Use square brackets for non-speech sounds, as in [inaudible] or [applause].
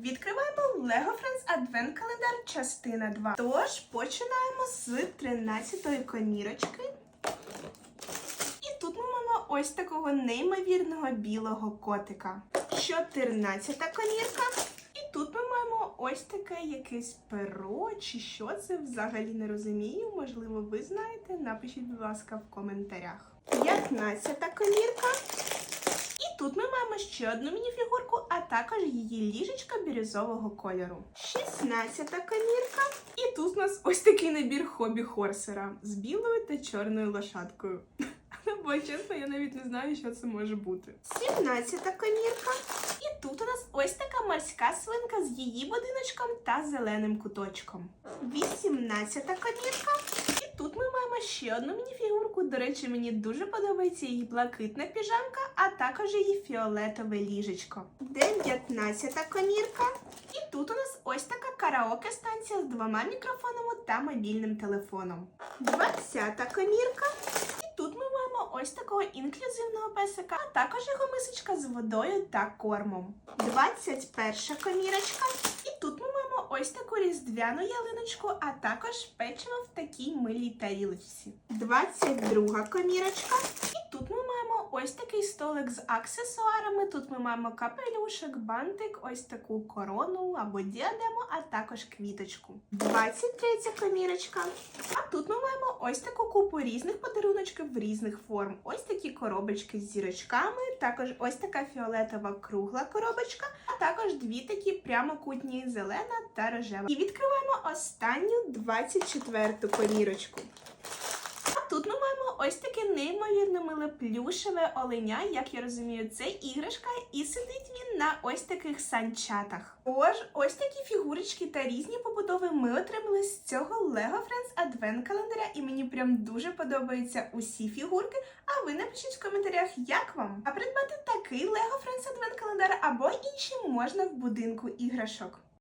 Відкриваємо Lego Friends Advent календар частина 2. Тож починаємо з 13-ї комірочки. І тут ми маємо ось такого неймовірного білого котика. 14-та комірка. І тут ми маємо ось таке якесь перо, чи що це взагалі не розумію. Можливо, ви знаєте. Напишіть, будь ласка, в коментарях. 15-та комірка. Тут ми маємо ще одну мініфігурку, а також її ліжечка бірюзового кольору. 16-та комірка. І тут у нас ось такий набір хобі Хорсера з білою та чорною лошадкою. [laughs] Бо чесно, я навіть не знаю, що це може бути. 17-та комірка. І тут у нас ось така морська свинка з її будиночком та зеленим куточком. 18-та комірка. І тут ми маємо ще одну мініфігурку. До речі, мені дуже подобається її блакитна піжамка, а також її фіолетове ліжечко. 19-та комірка. І тут у нас ось така караоке станція з двома мікрофонами та мобільним телефоном. 20-та комірка. І тут ми маємо ось такого інклюзивного песика, а також його мисочка з водою та кормом. 21 комірочка. І тут ми маємо ось таку різдвяну ялиночку, а також печиво в такій милій тарілочці. 22 комірочка. І тут ми маємо ось такий столик з аксесуарами. Тут ми маємо капелюшок, бантик, ось таку корону або діадему, а також квіточку. 23 комірочка. А тут ми маємо ось таку купу різних подаруночків в різних форм. Ось такі коробочки з зірочками, також ось така фіолетова кругла коробочка, а також дві такі прямокутні зелена та рожева. І відкриваємо останню 24 комірочку. А тут ми маємо ось таке неймовірно миле плюшеве оленя, як я розумію, це іграшка, і сидить він на ось таких санчатах. Тож, ось такі фігурочки та різні побудови ми отримали з цього Lego Friends Advent календаря, і мені прям дуже подобаються усі фігурки. А ви напишіть в коментарях, як вам. А придбати такий Lego Friends Advent календар або інші можна в будинку іграшок.